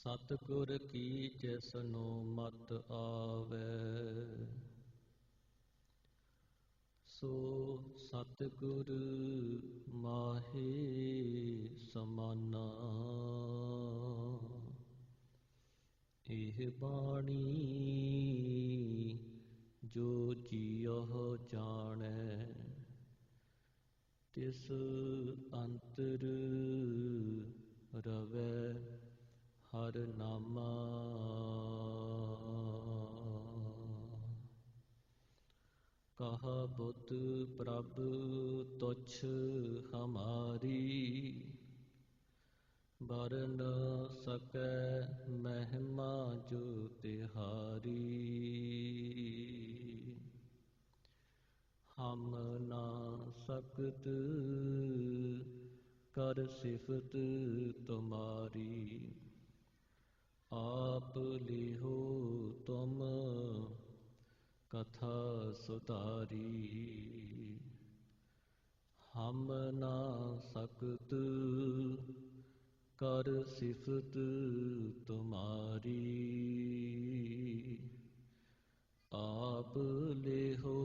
ਸਤਿਗੁਰ ਕੀ ਜਿਸਨੂੰ ਮਤ ਆਵੇ। ਸੋ ਸਤਿਗੁਰ ਮਾਹੀ ਸਮਾਨਾ। ਇਹ ਬਾਣੀ ਜੋ ਜੀਉ ਜਾਣੈ, ਤਿਸ ਅੰਤਰ ਰਵੈ। ਹਰ ਨਾਮਾ। ਕਹਾ ਬੁੱਧ ਪ੍ਰਭ ਤੁਛ ਹਮਾਰੀ ਬਰਨ ਸਕੈ ਮਹਿਮਾ ਜੋ ਤਿਹਾਰੀ। ਹਮ ਨਾ ਸਕਤ ਕਰ ਸਿਫਤ ਤੁਮਾਰੀ। ਆਪ ਲਿਹੋ ਤੁਮ, ਕਥਾ ਸੁਤਾਰੀ। ਹਮ ਨਾ ਸਕਤ, ਕਰ ਸਿਫਤ ਤੁਮਾਰੀ। ਆਪ ਲਿਹੋ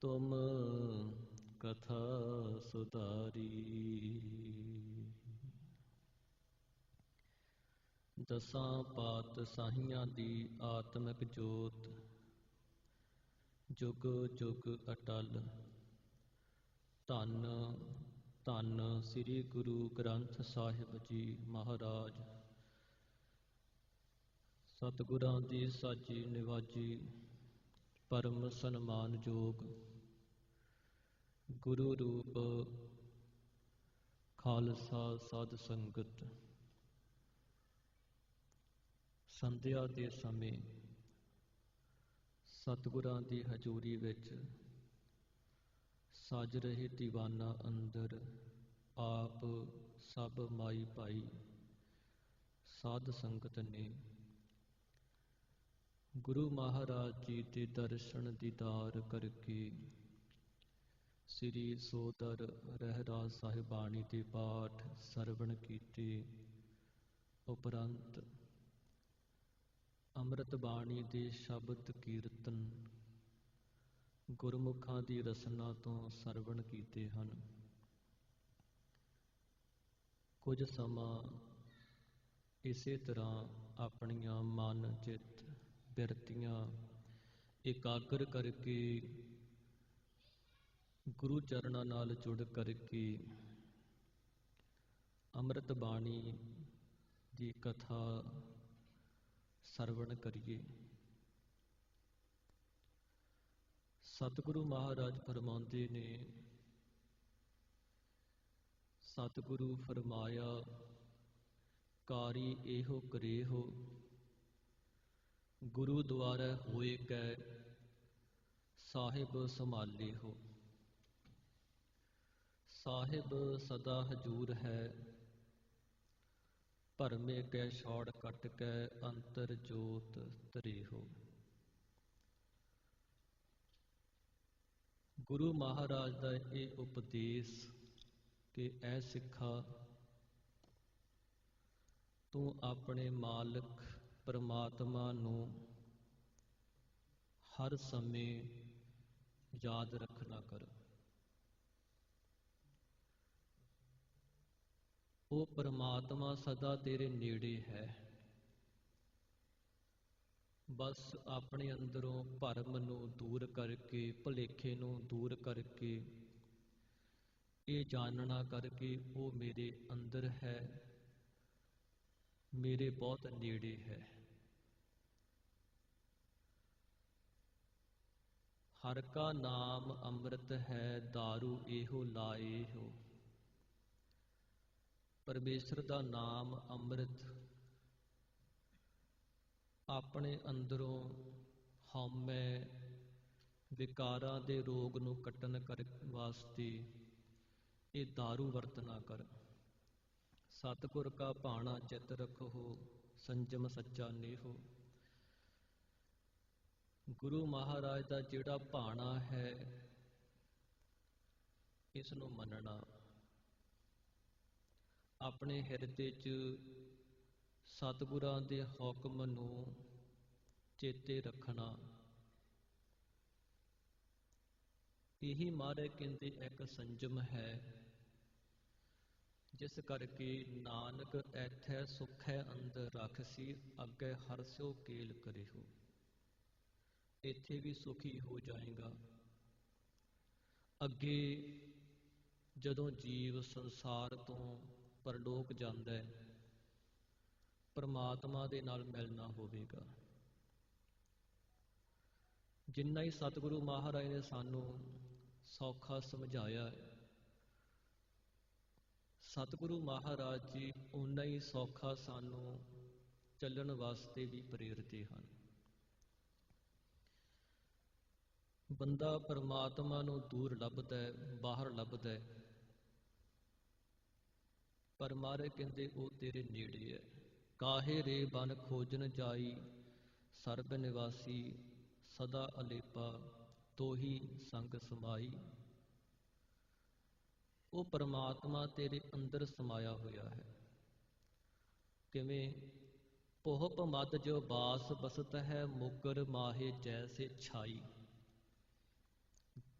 ਤੁਮ, ਕਥਾ ਸੁਤਾਰੀ। ਦਸਾਂ ਪਾਤ ਸਾਹੀਆਂ ਦੀ ਆਤਮਿਕ ਜੋਤ, ਜੁਗ ਜੁਗ ਅਟਲ। ਧੰਨ ਧੰਨ ਸ੍ਰੀ ਗੁਰੂ ਗ੍ਰੰਥ ਸਾਹਿਬ ਜੀ ਮਹਾਰਾਜ। ਸਤਿਗੁਰਾਂ ਦੀ ਸਾਜੀ ਨਿਵਾਜੀ ਪਰਮ ਸਨਮਾਨਯੋਗ ਗੁਰੂ ਰੂਪ ਖਾਲਸਾ ਸਾਧ ਸੰਗਤ। ਸੰਧਿਆ ਦੇ ਸਮੇਂ ਸਤਿਗੁਰਾਂ ਦੀ ਹਜ਼ੂਰੀ ਵਿੱਚ ਸਜ ਰਹੇ ਦੀਵਾਨਾ ਅੰਦਰ ਆਪ ਸਭ ਮਾਈ ਭਾਈ ਸਾਧ ਸੰਗਤ ਨੇ। ਗੁਰੂ ਮਹਾਰਾਜ ਜੀ ਦੇ ਦਰਸ਼ਨ ਦੀਦਾਰ ਕਰਕੇ ਸ੍ਰੀ ਸੋਦਰ ਰਹਿਰਾਜ ਸਾਹਿਬਾਨੀ ਦੇ ਪਾਠ ਸਰਵਣ ਕੀਤੇ। ਉਪਰੰਤ ਅੰਮ੍ਰਿਤ ਬਾਣੀ ਦੇ ਸ਼ਬਦ ਕੀਰਤਨ। ਗੁਰਮੁਖਾਂ ਦੀ ਰਸਨਾ ਤੋਂ ਸਰਵਣ ਕੀਤੇ ਹਨ। ਕੁਝ ਸਮਾਂ ਇਸੇ ਤਰ੍ਹਾਂ ਆਪਣੀਆਂ ਮਨ ਚਿੱਤ ਬਿਰਤੀਆਂ ਇਕਾਗਰ ਕਰਕੇ, ਗੁਰੂ ਚਰਨਾਂ ਨਾਲ ਜੁੜ ਕਰਕੇ ਅੰਮ੍ਰਿਤ ਬਾਣੀ ਦੀ ਕਥਾ ਸਰਵਣ ਕਰੀਏ। ਸਤਿਗੁਰੂ ਮਹਾਰਾਜ ਫਰਮਾਉਂਦੇ ਨੇ, ਸਤਿਗੁਰੂ ਫਰਮਾਇਆ, ਕਾਰੀ ਇਹੋ ਕਰੇ ਹੋ ਗੁਰੂ ਦੁਆਰਾ ਹੋਏ ਕੈ ਸਾਹਿਬ ਸੰਭਾਲੇ ਹੋ ਸਾਹਿਬ ਸਦਾ ਹਜੂਰ ਹੈ। ਭਰਮੇ ਕੈ ਛੋੜ ਕਟ ਕੈ ਅੰਤਰ ਜੋਤ ਤਰੇ ਹੋ ਗੁਰੂ ਮਹਾਰਾਜ ਦਾ ਇਹ ਉਪਦੇਸ਼ ਕਿ ਐ ਸਿੱਖਾ, ਤੂੰ ਆਪਣੇ ਮਾਲਕ ਪਰਮਾਤਮਾ ਨੂੰ ਹਰ ਸਮੇਂ ਯਾਦ ਰੱਖਣਾ ਕਰ। ਉਹ ਪਰਮਾਤਮਾ ਸਦਾ ਤੇਰੇ ਨੇੜੇ ਹੈ। ਬਸ ਆਪਣੇ ਅੰਦਰੋਂ ਭਰਮ ਨੂੰ ਦੂਰ ਕਰਕੇ, ਭੁਲੇਖੇ ਨੂੰ ਦੂਰ ਕਰਕੇ, ਇਹ ਜਾਣਨਾ ਕਰਕੇ ਉਹ ਮੇਰੇ ਅੰਦਰ ਹੈ, ਮੇਰੇ ਬਹੁਤ ਨੇੜੇ ਹੈ। ਹਰ ਕਾ ਨਾਮ ਅੰਮ੍ਰਿਤ ਹੈ दारू ਇਹੋ ਲਾਏ ਹੋ। ਪਰਮੇਸ਼ਰ ਦਾ ਨਾਮ ਅੰਮ੍ਰਿਤ। ਆਪਣੇ ਅੰਦਰੋਂ ਹਉਮੈ ਵਿਕਾਰਾਂ ਦੇ ਰੋਗ ਨੂੰ ਕੱਟਣ ਕਰ ਵਾਸਤੇ ਇਹ दारू ਵਰਤਨਾ ਕਰ। ਸਤਿਗੁਰ ਕਾ ਭਾਣਾ ਚਿਤ ਰਖੋ, ਸੰਜਮ ਸੱਚਾ ਨੇਹੋ। ਗੁਰੂ ਮਹਾਰਾਜ ਦਾ ਜਿਹੜਾ ਭਾਣਾ ਹੈ, ਇਸ ਨੂੰ ਮੰਨਣਾ। ਆਪਣੇ ਹਿਰਦੇ 'ਚ ਸਤਿਗੁਰਾਂ ਦੇ ਹੁਕਮ ਨੂੰ ਚੇਤੇ ਰੱਖਣਾ। ਇਹੀ ਮਾਰੇ ਕਹਿੰਦੇ ਇੱਕ ਸੰਜਮ ਹੈ, ਜਿਸ ਕਰਕੇ ਨਾਨਕ ਐਥੈ ਸੁਖੈ ਅੰਦਰ ਰਖਸੀ ਅੱਗੇ ਹਰਸਿਓ ਕੇਲ ਕਰਿਓ। ਇੱਥੇ ਵੀ ਸੁਖੀ ਹੋ ਜਾਏਗਾ। ਅੱਗੇ ਜਦੋਂ ਜੀਵ ਸੰਸਾਰ ਤੋਂ ਪਰਲੋਕ ਜਾਂਦਾ ਹੈ, ਪਰਮਾਤਮਾ ਦੇ ਨਾਲ ਮਿਲਣਾ ਹੋਵੇਗਾ। ਜਿੰਨਾ ਹੀ ਸਤਿਗੁਰੂ ਮਹਾਰਾਜ ਨੇ ਸਾਨੂੰ ਸੌਖਾ ਸਮਝਾਇਆ ਹੈ, ਸਤਿਗੁਰੂ ਮਹਾਰਾਜ ਜੀ ਉਨਾ ਹੀ ਸੌਖਾ ਸਾਨੂੰ ਚੱਲਣ ਵਾਸਤੇ ਵੀ ਪ੍ਰੇਰਦੇ ਹਨ। ਬੰਦਾ ਪਰਮਾਤਮਾ ਨੂੰ ਦੂਰ ਲੱਭਦਾ ਹੈ, ਬਾਹਰ ਲੱਭਦਾ ਹੈ ਪਰ ਮਾਰੇ ਕਹਿੰਦੇ, ਉਹ ਤੇਰੇ ਨੇੜੇ ਹੈ ਕਾਹੇ ਰੇ ਬਨ ਖੋਜਨ ਜਾਈ? ਸਰਬ ਨਿਵਾਸੀ ਸਦਾ ਅਲੇਪਾ, ਤੋਹੀ ਸੰਗ ਸਮਾਈ। ਉਹ ਪਰਮਾਤਮਾ ਤੇਰੇ ਅੰਦਰ ਸਮਾਇਆ ਹੋਇਆ ਹੈ। ਕਿਵੇਂ? ਪੋਹਪ ਮਦ ਜੋ ਬਾਸ ਬਸਤ ਹੈ, ਮੁਕਰ ਮਾਹੇ ਜੈਸੇ ਛਾਈ।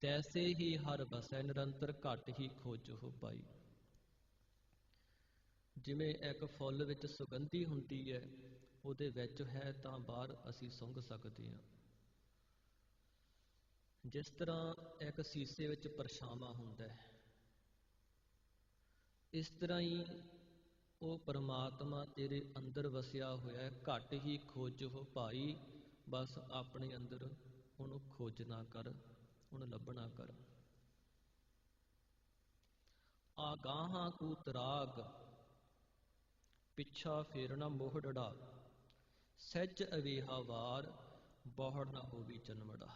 ਤੈਸੇ ਹੀ ਹਰ ਬਸੈ ਨਿਰੰਤਰ ਘਟ ਹੀ ਖੋਜੋ ਪਾਈ ਜਿਵੇਂ ਇੱਕ ਫੁੱਲ ਵਿੱਚ ਸੁਗੰਧੀ ਹੁੰਦੀ ਹੈ, ਉਹਦੇ ਵਿੱਚ ਹੈ ਤਾਂ ਬਾਹਰ ਅਸੀਂ ਸੁੰਘ ਸਕਦੇ ਹਾਂ। ਜਿਸ ਤਰ੍ਹਾਂ ਇੱਕ ਸੀਸੇ ਵਿੱਚ ਪਰਛਾਵਾਂ ਹੁੰਦਾ ਹੈ, ਇਸ ਤਰ੍ਹਾਂ ਹੀ ਉਹ ਪਰਮਾਤਮਾ ਤੇਰੇ ਅੰਦਰ ਵਸਿਆ ਹੋਇਆ ਹੈ, ਘਟ ਹੀ ਖੋਜੋ ਭਾਈ, ਬਸ ਆਪਣੇ ਅੰਦਰ ਉਹਨੂੰ ਖੋਜਣਾ ਕਰ, ਉਹਨੂੰ ਲੱਭਣਾ ਕਰ। ਆਗਾਹਾਂ ਕੂ ਤਰਾਗ ਪਿੱਛਾ ਫੇਰਣਾ ਮੋਹੜੜਾ ਸਹਿਜ ਅਵੇਹਾ ਵਾਰ, ਬਹੁੜ ਨਾ ਹੋਵੀ ਜਨਮੜਾ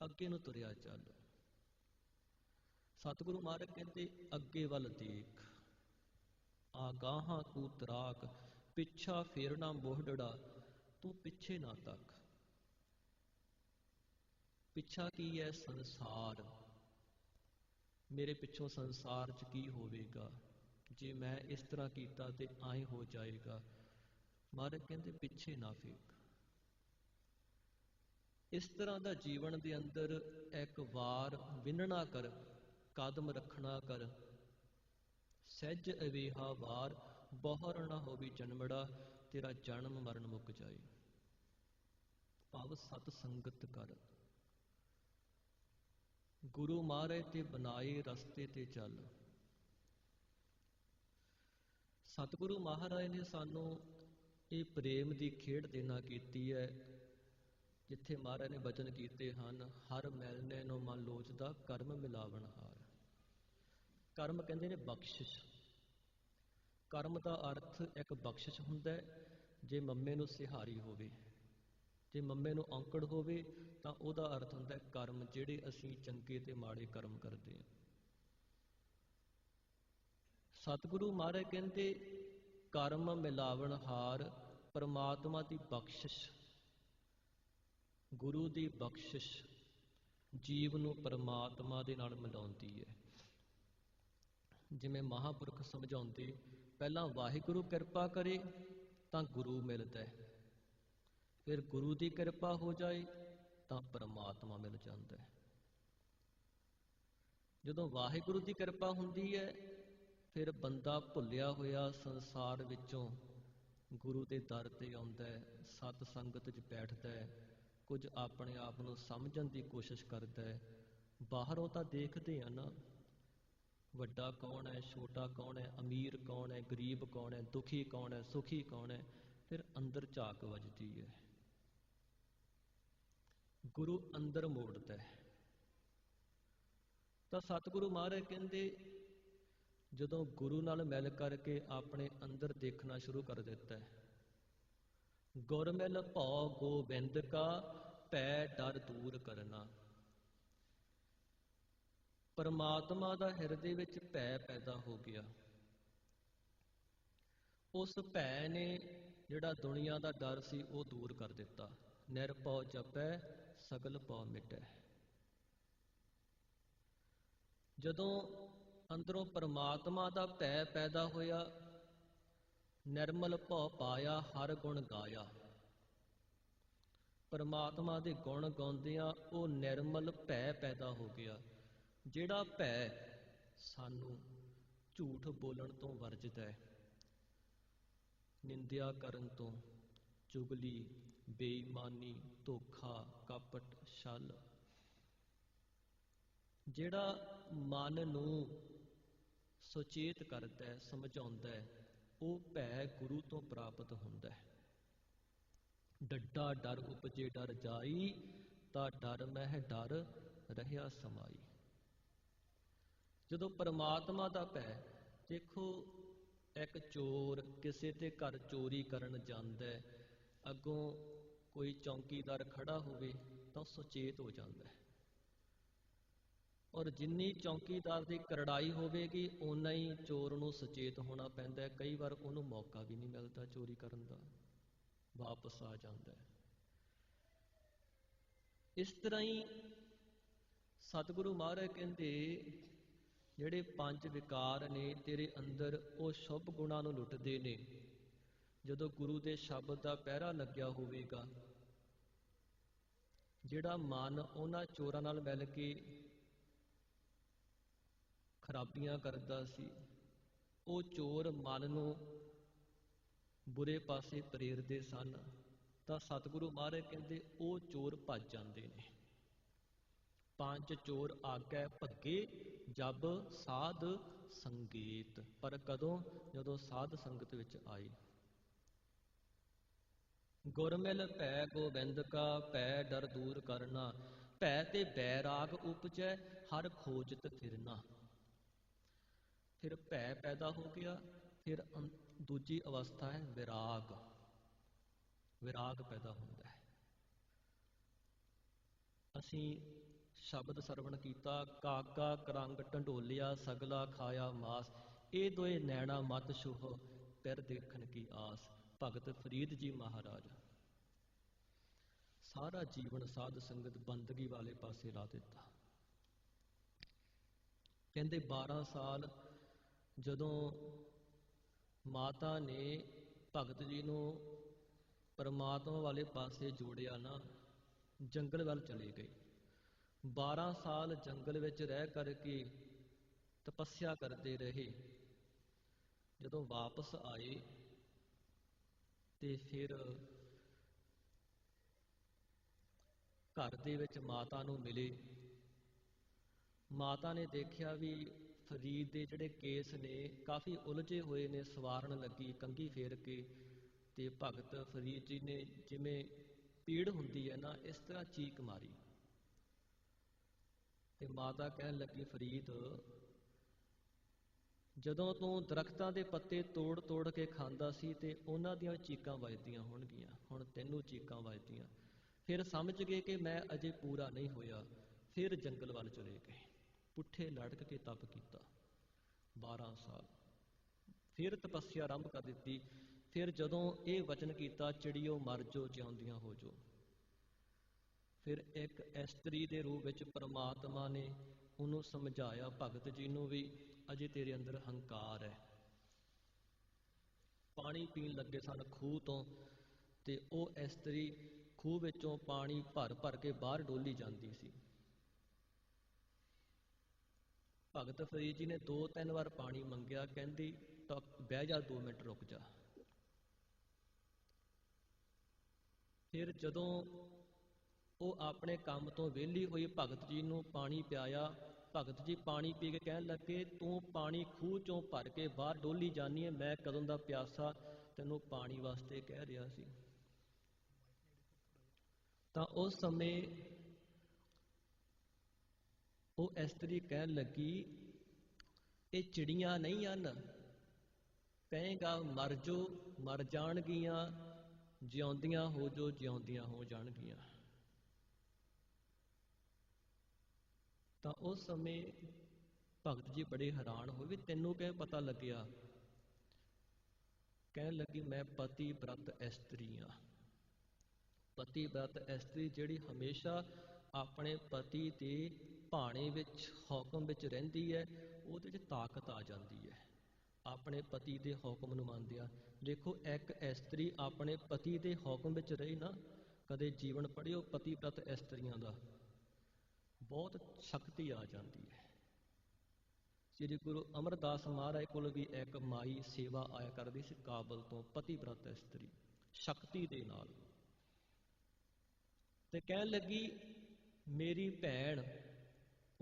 ਅੱਗੇ ਨੂੰ ਤੁਰਿਆ ਚੱਲ। ਸਤਿਗੁਰੂ ਮਹਾਰਾਜ ਕਹਿੰਦੇ, ਅੱਗੇ ਵੱਲ ਦੇਖ। ਆਗਾਹਾਂ ਤੂੰ ਤਰਾਕ ਪਿੱਛਾ ਫੇਰਨਾ ਮੋਹੜੜਾ ਤੂੰ ਪਿੱਛੇ ਨਾ ਤੱਕ। ਪਿੱਛਾ ਕੀ ਹੈ ਸੰਸਾਰ? ਮੇਰੇ ਪਿੱਛੋਂ ਸੰਸਾਰ 'ਚ ਕੀ ਹੋਵੇਗਾ? ਜੇ ਮੈਂ ਇਸ ਤਰ੍ਹਾਂ ਕੀਤਾ ਤੇ ਆਏ ਹੋ ਜਾਏਗਾ। ਮਹਾਰਾਜ ਕਹਿੰਦੇ ਪਿੱਛੇ ਨਾ ਫੇਕ। ਇਸ ਤਰ੍ਹਾਂ ਦਾ ਜੀਵਨ ਦੇ ਅੰਦਰ ਇੱਕ ਵਾਰ ਵਿਨਣਾ ਕਰ, ਕਦਮ ਰੱਖਣਾ ਕਰ। ਸਹਿਜ ਅਵੇਹਾ ਵਾਰ, ਬਹੁਰ ਨਾ ਹੋਵੇ ਜਨਮੜਾ, ਤੇਰਾ ਜਨਮ ਮਰਨ ਮੁੱਕ ਜਾਏ। ਭਾਵ ਸਤ ਸੰਗਤ ਕਰ। ਗੁਰੂ ਮਾਰੇ ਤੇ ਬਣਾਏ ਰਸਤੇ ਤੇ ਚੱਲ। ਸਤਿਗੁਰੂ ਮਹਾਰਾਜ ਨੇ ਸਾਨੂੰ ਇਹ ਪ੍ਰੇਮ ਦੀ ਖੇਡ ਦੇਣਾ ਕੀਤੀ ਹੈ, ਜਿੱਥੇ ਮਹਾਰਾਜ ਨੇ ਬਚਨ ਕੀਤੇ ਹਨ, ਹਰ ਮੈਲਨੇ ਨੂੰ ਮਨ ਲੋਚਦਾ, ਕਰਮ ਮਿਲਾਵਣ ਹਾਰ। ਕਰਮ ਕਹਿੰਦੇ ਨੇ ਬਖਸ਼ਿਸ਼। ਕਰਮ ਦਾ ਅਰਥ ਇੱਕ ਬਖਸ਼ਿਸ਼ ਹੁੰਦਾ ਹੈ, ਜੇ ਮੰਮੇ ਨੂੰ ਸਿਹਾਰੀ ਹੋਵੇ। ਜੇ ਮੰਮੇ ਨੂੰ ਔਂਕੜ ਹੋਵੇ, ਤਾਂ ਉਹਦਾ ਅਰਥ ਹੁੰਦਾ ਹੈ, ਕਰਮ ਜਿਹੜੇ ਅਸੀਂ ਚੰਗੇ ਤੇ ਮਾੜੇ ਕਰਮ ਕਰਦੇ ਹਾਂ। ਸਤਿਗੁਰੂ ਮਹਾਰਾਜ ਕਹਿੰਦੇ, ਕਰਮ ਮਿਲਾਵਣ ਹਾਰ ਪਰਮਾਤਮਾ ਦੀ ਬਖਸ਼ਿਸ਼, ਗੁਰੂ ਦੀ ਬਖਸ਼ਿਸ਼ ਜੀਵ ਨੂੰ ਪਰਮਾਤਮਾ ਦੇ ਨਾਲ ਮਿਲਾਉਂਦੀ ਹੈ। ਜਿਵੇਂ ਮਹਾਪੁਰਖ ਸਮਝਾਉਂਦੇ, ਪਹਿਲਾਂ ਵਾਹਿਗੁਰੂ ਕਿਰਪਾ ਕਰੇ ਤਾਂ ਗੁਰੂ ਮਿਲਦਾ ਹੈ। ਫਿਰ ਗੁਰੂ ਦੀ ਕਿਰਪਾ ਹੋ ਜਾਏ ਤਾਂ ਪਰਮਾਤਮਾ ਮਿਲ ਜਾਂਦਾ ਹੈ। ਜਦੋਂ ਵਾਹਿਗੁਰੂ ਦੀ ਕਿਰਪਾ ਹੁੰਦੀ ਹੈ ਫਿਰ ਬੰਦਾ ਭੁੱਲਿਆ ਹੋਇਆ ਸੰਸਾਰ ਵਿੱਚੋਂ ਗੁਰੂ ਦੇ ਦਰ ਤੇ ਆਉਂਦਾ ਹੈ, ਸਤ ਸੰਗਤ 'ਚ ਬੈਠਦਾ ਹੈ, ਕੁਝ ਆਪਣੇ ਆਪ ਨੂੰ ਸਮਝਣ ਦੀ ਕੋਸ਼ਿਸ਼ ਕਰਦਾ ਹੈ। ਬਾਹਰੋਂ ਤਾਂ ਦੇਖਦੇ ਆ ਨਾ, ਵੱਡਾ ਕੌਣ ਹੈ, ਛੋਟਾ ਕੌਣ ਹੈ, ਅਮੀਰ ਕੌਣ ਹੈ, ਗਰੀਬ ਕੌਣ ਹੈ, ਦੁਖੀ ਕੌਣ ਹੈ, ਸੁਖੀ ਕੌਣ ਹੈ, ਫਿਰ ਅੰਦਰ ਝਾਕ ਵੱਜਦੀ ਹੈ। ਗੁਰੂ ਅੰਦਰ ਮੋੜਦਾ ਹੈ। ਤਾਂ ਸਤਿਗੁਰੂ ਮਹਾਰਾਜ ਕਹਿੰਦੇ ਜਦੋਂ ਗੁਰੂ ਨਾਲ ਮਿਲ ਕਰਕੇ ਆਪਣੇ ਅੰਦਰ ਦੇਖਣਾ ਸ਼ੁਰੂ ਕਰ ਦਿੱਤਾ ਹੈ। ਗੁਰਮਿਲ ਭਉ ਗੋਬਿੰਦ ਕਾ, ਭੈ ਡਰ ਦੂਰ ਕਰਨਾ। ਪਰਮਾਤਮਾ ਦਾ ਹਿਰਦੇ ਵਿੱਚ ਭੈ ਪੈਦਾ ਹੋ ਗਿਆ। ਉਸ ਭੈ ਨੇ ਜਿਹੜਾ ਦੁਨੀਆ ਦਾ ਡਰ ਸੀ, ਉਹ ਦੂਰ ਕਰ ਦਿੱਤਾ। ਨਿਰਭਉ ਜਪੈ, ਸਗਲ ਭਉ ਮਿਟੈ। ਜਦੋਂ ਅੰਦਰੋਂ ਪਰਮਾਤਮਾ ਦਾ ਭੈ ਪੈਦਾ ਹੋਇਆ। ਨਿਰਮਲ ਭਉ ਪਾਇਆ, ਹਰ ਗੁਣ ਗਾਇਆ। ਪਰਮਾਤਮਾ ਦੇ ਗੁਣ ਗਾਉਂਦਿਆਂ ਉਹ ਨਿਰਮਲ ਭੈ ਪੈਦਾ ਹੋ ਗਿਆ, ਜਿਹੜਾ ਭੈ ਸਾਨੂੰ ਝੂਠ ਬੋਲਣ ਤੋਂ ਵਰਜਦਾ ਹੈ। ਨਿੰਦਿਆ ਕਰਨ ਤੋਂ ਚੁਗਲੀ, ਬੇਈਮਾਨੀ, ਧੋਖਾ, ਕਪਟ, ਛਲ। ਜਿਹੜਾ ਮਨ ਨੂੰ ਸੁਚੇਤ ਕਰਦਾ ਹੈ ਸਮਝਾਉਂਦਾ ਹੈ ਉਹ ਭੈ ਗੁਰੂ ਤੋਂ ਪ੍ਰਾਪਤ ਹੁੰਦਾ। ਹੈ ਡੱਡਾ ਡਰ ਉਪਜੇ ਡਰ ਜਾਈ, ਤਾਂ ਡਰ ਮਹਿ ਡਰ ਰਹਿਆ ਸਮਾਈ। ਜਦੋਂ ਪਰਮਾਤਮਾ ਦਾ ਭੈ, ਦੇਖੋ, ਇੱਕ ਚੋਰ ਕਿਸੇ ਦੇ ਘਰ ਚੋਰੀ ਕਰਨ ਜਾਂਦਾ ਹੈ ਅੱਗੋਂ ਕੋਈ ਚੌਕੀਦਾਰ ਖੜਾ ਹੋਵੇ, ਤਾਂ ਸੁਚੇਤ ਹੋ ਜਾਂਦਾ। ਹੈ ਔਰ ਜਿੰਨੀ ਚੌਕੀਦਾਰ ਦੀ ਕਰੜਾਈ ਹੋਵੇਗੀ, ਓਨਾ ਹੀ ਚੋਰ ਨੂੰ ਸੁਚੇਤ ਹੋਣਾ ਪੈਂਦਾ ਹੈ। ਕਈ ਵਾਰ ਉਹਨੂੰ ਮੌਕਾ ਵੀ ਨਹੀਂ ਮਿਲਦਾ ਚੋਰੀ ਕਰਨ ਦਾ। ਵਾਪਸ ਆ ਜਾਂਦਾ ਹੈ। ਇਸ ਤਰ੍ਹਾਂ ਹੀ ਸਤਿਗੁਰੂ ਮਹਾਰਾਜ ਕਹਿੰਦੇ, ਜਿਹੜੇ ਪੰਜ ਵਿਕਾਰ ਨੇ ਤੇਰੇ ਅੰਦਰ, ਉਹ ਸ਼ੁਭ ਗੁਣਾਂ ਨੂੰ ਲੁੱਟਦੇ ਨੇ। ਜਦੋਂ ਗੁਰੂ ਦੇ ਸ਼ਬਦ ਦਾ ਪਹਿਰਾ ਲੱਗਿਆ ਹੋਵੇਗਾ, ਜਿਹੜਾ ਮਨ ਉਹਨਾਂ ਚੋਰਾਂ ਨਾਲ ਮਿਲ ਕੇ ਖਰਾਬੀਆਂ ਕਰਦਾ ਸੀ। ਉਹ ਚੋਰ ਮਨ ਨੂੰ ਬੁਰੇ ਪਾਸੇ ਪ੍ਰੇਰਦੇ ਸਨ, ਤਾਂ ਸਤਿਗੁਰੂ ਮਹਾਰਾਜ ਕਹਿੰਦੇ, ਉਹ ਚੋਰ ਭੱਜ ਜਾਂਦੇ ਨੇ। ਪੰਜ ਚੋਰ ਆਗੈ ਭੱਗੇ ਜਬ ਸਾਧ ਸੰਗੀਤ। ਪਰ ਕਦੋਂ? ਜਦੋਂ ਸਾਧ ਸੰਗਤ ਵਿੱਚ ਆਏ। ਗੁਰਮਿਲ ਪੈ ਗੋਬਿੰਦ ਕਾ, ਭੈ ਡਰ ਦੂਰ ਕਰਨਾ, ਭੈ ਤੇ ਬੈਰਾਗ ਉਪਜੈ, ਹਰ ਖੋਜਤ ਫਿਰਨਾ। ਫਿਰ ਭੈ ਪੈਦਾ ਹੋ ਗਿਆ, ਫਿਰ ਦੂਜੀ ਅਵਸਥਾ ਹੈ ਵਿਰਾਗ। ਵਿਰਾਗ ਪੈਦਾ ਹੁੰਦਾ ਹੈ। ਅਸੀਂ ਸ਼ਬਦ ਸਰਵਣ ਕੀਤਾ, ਕਾਕਾ, ਕਰੰਗ, ਢੰਡੋਲਿਆ, ਸਗਲਾ, ਖਾਇਆ, ਮਾਸ, ਇਹ ਦੋਏ ਨੈਣਾ, ਮਤ ਸ਼ੁਹ ਪਿਰ ਦੇਖਣ ਕੀ ਆਸ, ਭਗਤ ਫਰੀਦ ਜੀ ਮਹਾਰਾਜ। ਸਾਰਾ ਜੀਵਨ ਸਾਧ ਸੰਗਤ ਬੰਦਗੀ ਵਾਲੇ ਪਾਸੇ ਲਾ ਦਿੱਤਾ। ਕਹਿੰਦੇ 12 ਸਾਲ ਜਦੋਂ ਮਾਤਾ ਨੇ ਭਗਤ ਜੀ ਨੂੰ ਪਰਮਾਤਮਾ ਵਾਲੇ ਪਾਸੇ ਜੋੜਿਆ ਨਾ, ਜੰਗਲ ਵੱਲ ਚਲੇ ਗਏ 12 ਸਾਲ ਜੰਗਲ ਵਿੱਚ ਰਹਿ ਕਰਕੇ ਤਪੱਸਿਆ ਕਰਦੇ ਰਹੇ। ਜਦੋਂ ਵਾਪਸ ਆਏ ਤੇ ਫਿਰ ਘਰ ਦੇ ਵਿੱਚ ਮਾਤਾ ਨੂੰ ਮਿਲੇ। ਮਾਤਾ ਨੇ ਦੇਖਿਆ ਵੀ ਫਰੀਦ ਦੇ ਜਿਹੜੇ ਕੇਸ ਨੇ, ਕਾਫੀ ਉਲਝੇ ਹੋਏ ਨੇ, ਸਵਾਰਨ ਲੱਗੀ ਕੰਗੀ ਫੇਰ ਕੇ ਤੇ ਭਗਤ ਫਰੀਦ ਜੀ ਨੇ ਜਿਵੇਂ ਪੀੜ ਹੁੰਦੀ ਹੈ ਨਾ, ਇਸ ਤਰ੍ਹਾਂ ਚੀਕ ਮਾਰੀ। ਤੇ ਮਾਤਾ ਕਹਿਣ ਲੱਗੀ, ਫਰੀਦ, ਜਦੋਂ ਤੂੰ ਦਰਖਤਾਂ ਦੇ ਪੱਤੇ ਤੋੜ ਤੋੜ ਕੇ ਖਾਂਦਾ ਸੀ ਤੇ ਉਹਨਾਂ ਦੀਆਂ ਚੀਕਾਂ ਵੱਜਦੀਆਂ ਹੋਣਗੀਆਂ, ਹੁਣ ਤੈਨੂੰ ਚੀਕਾਂ ਵੱਜਦੀਆਂ। ਫਿਰ ਸਮਝ ਗਏ ਕਿ ਮੈਂ ਅਜੇ ਪੂਰਾ ਨਹੀਂ ਹੋਇਆ, ਫਿਰ ਜੰਗਲ ਵੱਲ ਚਲੇ ਗਏ। ਪੁੱਠੇ ਲੜਕ ਕੇ ਤਪ ਕੀਤਾ। 12 ਸਾਲ। ਫਿਰ ਤਪੱਸਿਆ ਆਰੰਭ ਕਰ ਦਿੱਤੀ। ਫਿਰ ਜਦੋਂ ਇਹ ਵਚਨ ਕੀਤਾ, ਚਿੜੀਓ ਮਰ ਜੋ ਜਿਉਂਦੀਆਂ ਹੋ ਜੋ ਫਿਰ ਇੱਕ ਇਸਤਰੀ ਦੇ ਰੂਪ ਵਿੱਚ ਪ੍ਰਮਾਤਮਾ ਨੇ ਉਹਨੂੰ ਸਮਝਾਇਆ, ਭਗਤ ਜੀ ਨੂੰ ਵੀ ਅਜੇ ਤੇਰੇ ਅੰਦਰ ਹੰਕਾਰ ਹੈ। ਪਾਣੀ ਪੀਣ ਲੱਗੇ ਸਨ ਖੂਹ ਤੋਂ ਤੇ ਉਹ ਇਸਤਰੀ ਖੂਹ ਵਿੱਚੋਂ ਪਾਣੀ ਭਰ ਭਰ ਕੇ ਬਾਹਰ ਡੋਲੀ ਜਾਂਦੀ ਸੀ। ਭਗਤ ਫਰੀਦ ਜੀ ਨੇ ਦੋ ਤਿੰਨ ਵਾਰ ਪਾਣੀ ਮੰਗਿਆ, ਕਹਿੰਦੀ ਤਾਂ ਬਹਿ ਜਾ 2 ਮਿੰਟ, ਰੁਕ ਜਾ। ਫਿਰ ਜਦੋਂ ਉਹ ਆਪਣੇ ਕੰਮ ਤੋਂ ਵਿਹਲੀ ਹੋਈ, ਭਗਤ ਜੀ ਨੂੰ ਪਾਣੀ ਪਿਆਇਆ। ਭਗਤ ਜੀ ਪਾਣੀ ਪੀ ਕੇ ਕਹਿਣ ਲੱਗੇ, ਤੂੰ ਪਾਣੀ ਖੂਹ ਚੋਂ ਭਰ ਕੇ ਬਾਹਰ ਡੋਲੀ ਜਾਨੀ ਹੈ ਮੈਂ ਕਦੋਂ ਦਾ ਪਿਆਸਾ ਤੈਨੂੰ ਪਾਣੀ ਵਾਸਤੇ ਕਹਿ ਰਿਹਾ ਸੀ? ਤਾਂ ਉਸ ਸਮੇਂ ਉਹ ਇਸਤਰੀ ਕਹਿਣ ਲੱਗੀ, ਇਹ ਚਿੜੀਆਂ ਨਹੀਂ ਹਨ। ਕਹੇਗਾ, ਮਰ ਜੋ, ਮਰ ਜਾਣਗੀਆਂ। ਜਿਉਂਦੀਆਂ ਹੋ ਜੋ, ਜਿਉਂਦੀਆਂ ਹੋ ਜਾਣਗੀਆਂ। ਤਾਂ ਉਸ ਸਮੇਂ ਭਗਤ ਜੀ ਬੜੇ ਹੈਰਾਨ ਹੋਏ ਤੈਨੂੰ ਕਿਵੇਂ ਪਤਾ ਲੱਗਿਆ? ਕਹਿਣ ਲੱਗੀ, ਮੈਂ ਪਤੀ ਬ੍ਰਤ ਇਸਤਰੀ ਆ ਪਤੀ ਬ੍ਰਤ ਇਸਤਰੀ ਜਿਹੜੀ ਹਮੇਸ਼ਾ ਆਪਣੇ ਪਤੀ ਤੇ ਭਾਣੇ ਵਿੱਚ, ਹੁਕਮ ਵਿੱਚ ਰਹਿੰਦੀ ਹੈ, ਉਹਦੇ 'ਚ ਤਾਕਤ ਆ ਜਾਂਦੀ ਹੈ। ਆਪਣੇ ਪਤੀ ਦੇ ਹੁਕਮ ਨੂੰ ਮੰਨਦੇ ਆ। ਦੇਖੋ, ਇੱਕ ਇਸਤਰੀ ਆਪਣੇ ਪਤੀ ਦੇ ਹੁਕਮ ਵਿੱਚ ਰਹੀ ਨਾ, ਕਦੇ ਜੀਵਨ ਪੜਿਓ ਪਤੀ ਪ੍ਰਤ ਇਸਤਰੀਆਂ ਦਾ। ਬਹੁਤ ਸ਼ਕਤੀ ਆ ਜਾਂਦੀ ਹੈ। ਸ੍ਰੀ ਗੁਰੂ ਅਮਰਦਾਸ ਮਹਾਰਾਜ ਕੋਲ ਵੀ ਇੱਕ ਮਾਈ ਸੇਵਾ ਆਇਆ ਕਰਦੀ ਸੀ, ਕਾਬਲ ਤੋਂ ਪਤੀ ਪ੍ਰਤ ਇਸਤਰੀ, ਸ਼ਕਤੀ ਦੇ ਨਾਲ। ਤੇ ਕਹਿਣ ਲੱਗੀ, ਮੇਰੀ ਭੈਣ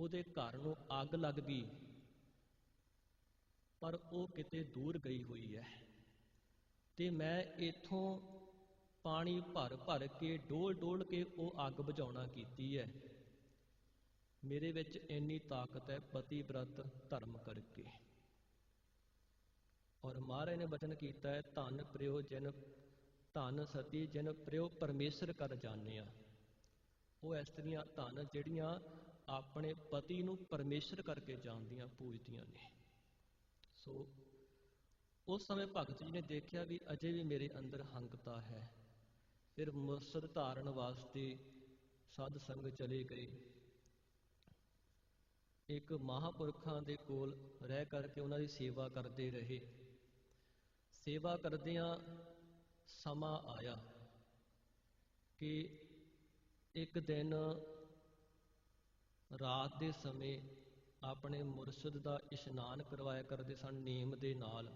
ਉਹਦੇ ਘਰ ਨੂੰ ਅੱਗ ਲੱਗ ਗਈ ਪਰ ਉਹ ਕਿਤੇ ਦੂਰ ਗਈ ਹੋਈ ਹੈ। ਤੇ ਮੈਂ ਇਥੋਂ ਪਾਣੀ ਭਰ ਭਰ ਕੇ, ਡੋਲ ਡੋਲ ਕੇ ਉਹ ਅੱਗ ਬੁਝਾਉਣਾ ਕੀਤੀ ਹੈ। ਮੇਰੇ ਵਿੱਚ ਇੰਨੀ ਤਾਕਤ ਹੈ ਪਤੀ ਬ੍ਰਤ ਧਰਮ ਕਰਕੇ। ਔਰ ਮਹਾਰਾਜ ਨੇ ਬਚਨ ਕੀਤਾ ਹੈ, ਧਨ ਪ੍ਰਿਓ ਜਨ, ਧਨ ਸਤੀ ਜਨ ਪ੍ਰਿਓ ਪਰਮੇਸ਼ਰ ਕਰ ਜਾਣਿਆ। ਉਹ ਇਸਤਰੀਆਂ ਧਨ ਜਿਹੜੀਆਂ ਆਪਣੇ ਪਤੀ ਨੂੰ ਪਰਮੇਸ਼ਰ ਕਰਕੇ ਜਾਣਦੀਆਂ, ਪੂਜਦੀਆਂ ਨੇ। ਸੋ, ਉਸ ਸਮੇਂ ਭਗਤ ਜੀ ਨੇ ਦੇਖਿਆ ਵੀ ਅਜੇ ਵੀ ਮੇਰੇ ਅੰਦਰ ਹੰਕਤਾ ਹੈ। ਫਿਰ ਮੁਰਸਦ ਧਾਰਨ ਵਾਸਤੇ ਸਾਧ ਸੰਗ ਚਲੇ ਗਏ। ਇੱਕ ਮਹਾਪੁਰਖਾਂ ਦੇ ਕੋਲ ਰਹਿ ਕਰਕੇ ਉਹਨਾਂ ਦੀ ਸੇਵਾ ਕਰਦੇ ਰਹੇ। ਸੇਵਾ ਕਰਦਿਆਂ ਸਮਾਂ ਆਇਆ ਕਿ ਇੱਕ ਦਿਨ ਰਾਤ ਦੇ ਸਮੇਂ ਆਪਣੇ ਮੁਰਸ਼ਿਦ ਦਾ ਇਸ਼ਨਾਨ ਕਰਵਾਇਆ ਕਰਦੇ ਸਨ ਨੇਮ ਦੇ ਨਾਲ।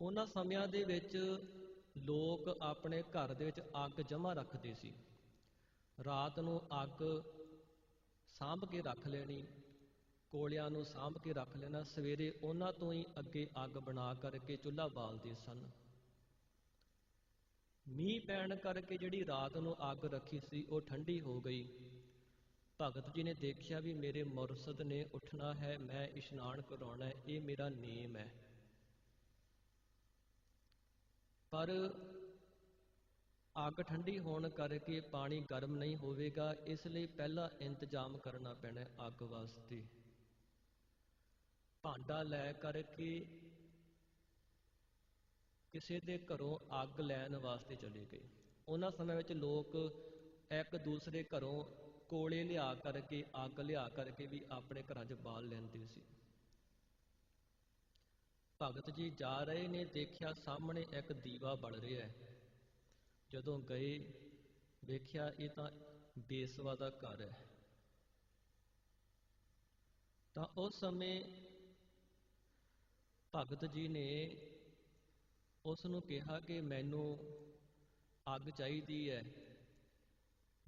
ਉਹਨਾਂ ਸਮਿਆਂ ਦੇ ਵਿੱਚ ਲੋਕ ਆਪਣੇ ਘਰ ਦੇ ਵਿੱਚ ਅੱਗ ਜਮਾ ਰੱਖਦੇ ਸੀ। ਰਾਤ ਨੂੰ ਅੱਗ ਸਾਂਭ ਕੇ ਰੱਖ ਲੈਣੀ, ਕੋਲਿਆਂ ਨੂੰ ਸਾਂਭ ਕੇ ਰੱਖ ਲੈਣਾ, ਸਵੇਰੇ ਉਹਨਾਂ ਤੋਂ ਹੀ ਅੱਗੇ ਅੱਗ ਬਣਾ ਕਰਕੇ ਚੁੱਲ੍ਹਾ ਬਾਲਦੇ ਸਨ। ਮੀਂਹ ਪੈਣ ਕਰਕੇ ਜਿਹੜੀ ਰਾਤ ਨੂੰ ਅੱਗ ਰੱਖੀ ਸੀ, ਉਹ ਠੰਡੀ ਹੋ ਗਈ। ਭਗਤ ਜੀ ਨੇ ਦੇਖਿਆ ਵੀ ਮੇਰੇ ਮੁਰਸ਼ਦ ਨੇ ਉੱਠਣਾ ਹੈ, ਮੈਂ ਇਸ਼ਨਾਨ ਕਰਾਉਣਾ ਇਹ ਮੇਰਾ ਨੇਮ ਹੈ। ਪਰ ਅੱਗ ਠੰਡੀ ਹੋਣ ਕਰਕੇ ਪਾਣੀ ਗਰਮ ਨਹੀਂ ਹੋਵੇਗਾ, ਇਸ ਲਈ ਪਹਿਲਾਂ ਇੰਤਜ਼ਾਮ ਕਰਨਾ ਪੈਣਾ ਅੱਗ ਵਾਸਤੇ। ਭਾਂਡਾ ਲੈ ਕਰਕੇ ਕਿਸੇ ਦੇ ਘਰੋਂ ਅੱਗ ਲੈਣ ਵਾਸਤੇ ਚਲੇ ਗਏ। ਉਹਨਾਂ ਸਮੇਂ ਵਿੱਚ ਲੋਕ ਇੱਕ ਦੂਸਰੇ ਘਰੋਂ ਕੋਲੇ ਲਿਆ ਕਰਕੇ, ਅੱਗ ਲਿਆ ਕਰਕੇ ਵੀ ਆਪਣੇ ਘਰਾਂ 'ਚ ਬਾਲ ਲੈਂਦੇ ਸੀ। ਭਗਤ ਜੀ ਜਾ ਰਹੇ ਨੇ, ਦੇਖਿਆ ਸਾਹਮਣੇ ਇੱਕ ਦੀਵਾ ਬਲ ਰਿਹਾ ਹੈ। ਜਦੋਂ ਗਏ, ਵੇਖਿਆ ਇਹ ਤਾਂ ਬੇਸਵਾ ਦਾ ਘਰ ਹੈ। ਤਾਂ ਉਸ ਸਮੇਂ ਭਗਤ ਜੀ ਨੇ ਉਸ ਨੂੰ ਕਿਹਾ ਕਿ ਮੈਨੂੰ ਅੱਗ ਚਾਹੀਦੀ ਹੈ।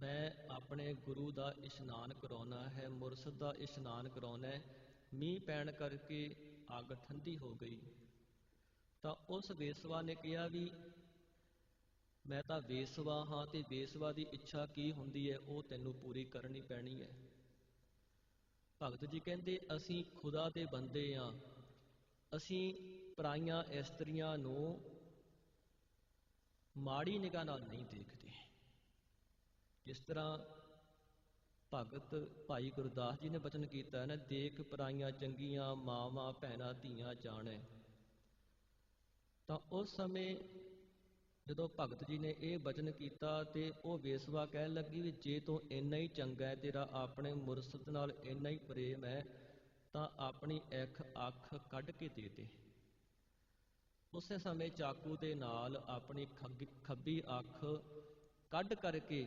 ਮੈਂ ਆਪਣੇ ਗੁਰੂ ਦਾ ਇਸ਼ਨਾਨ ਕਰਾਉਣਾ ਹੈ, ਮੁਰਸ਼ਦ ਦਾ ਇਸ਼ਨਾਨ ਕਰਾਉਣਾ ਹੈ। ਮੀਂਹ ਪੈਣ ਕਰਕੇ ਅੱਗ ਠੰਡੀ ਹੋ ਗਈ। ਤਾਂ ਉਸ ਵੇਸਵਾ ਨੇ ਕਿਹਾ ਵੀ ਮੈਂ ਤਾਂ ਵੇਸਵਾ ਹਾਂ ਤੇ ਵੇਸਵਾ ਦੀ ਇੱਛਾ ਕੀ ਹੁੰਦੀ ਹੈ, ਉਹ ਤੈਨੂੰ ਪੂਰੀ ਕਰਨੀ ਪੈਣੀ ਹੈ। ਭਗਤ ਜੀ ਕਹਿੰਦੇ, ਅਸੀਂ ਖੁਦਾ ਦੇ ਬੰਦੇ ਆ ਅਸੀਂ ਪਰਾਈਆਂ ਇਸਤਰੀਆਂ ਨੂੰ ਮਾੜੀ ਨਿਗਾਹ ਨਾਲ ਨਹੀਂ ਦੇਖਦੇ। ਜਿਸ ਤਰ੍ਹਾਂ ਭਗਤ ਭਾਈ ਗੁਰਦਾਸ ਜੀ ਨੇ ਬਚਨ ਕੀਤਾ ਨਾ, ਦੇਖ ਪਰਾਈਆਂ ਚੰਗੀਆਂ, ਮਾਵਾਂ ਭੈਣਾਂ ਧੀਆਂ ਜਾਣੈ। ਤਾਂ ਉਸ ਸਮੇਂ ਜਦੋਂ ਭਗਤ ਜੀ ਨੇ ਇਹ ਬਚਨ ਕੀਤਾ ਤੇ ਉਹ ਵੇਸਵਾ ਕਹਿਣ ਲੱਗੀ ਵੀ ਜੇ ਤੂੰ ਇੰਨਾ ਹੀ ਚੰਗਾ ਹੈ, ਤੇਰਾ ਆਪਣੇ ਮੁਰਸ਼ਦ ਨਾਲ ਇੰਨਾ ਹੀ ਪ੍ਰੇਮ ਹੈ, ਤਾਂ ਆਪਣੀ ਇੱਕ ਅੱਖ ਕੱਢ ਕੇ ਦੇ ਦੇ। ਉਸੇ ਸਮੇਂ ਚਾਕੂ ਦੇ ਨਾਲ ਆਪਣੀ ਖੱਬੀ ਅੱਖ ਕੱਢ ਕਰਕੇ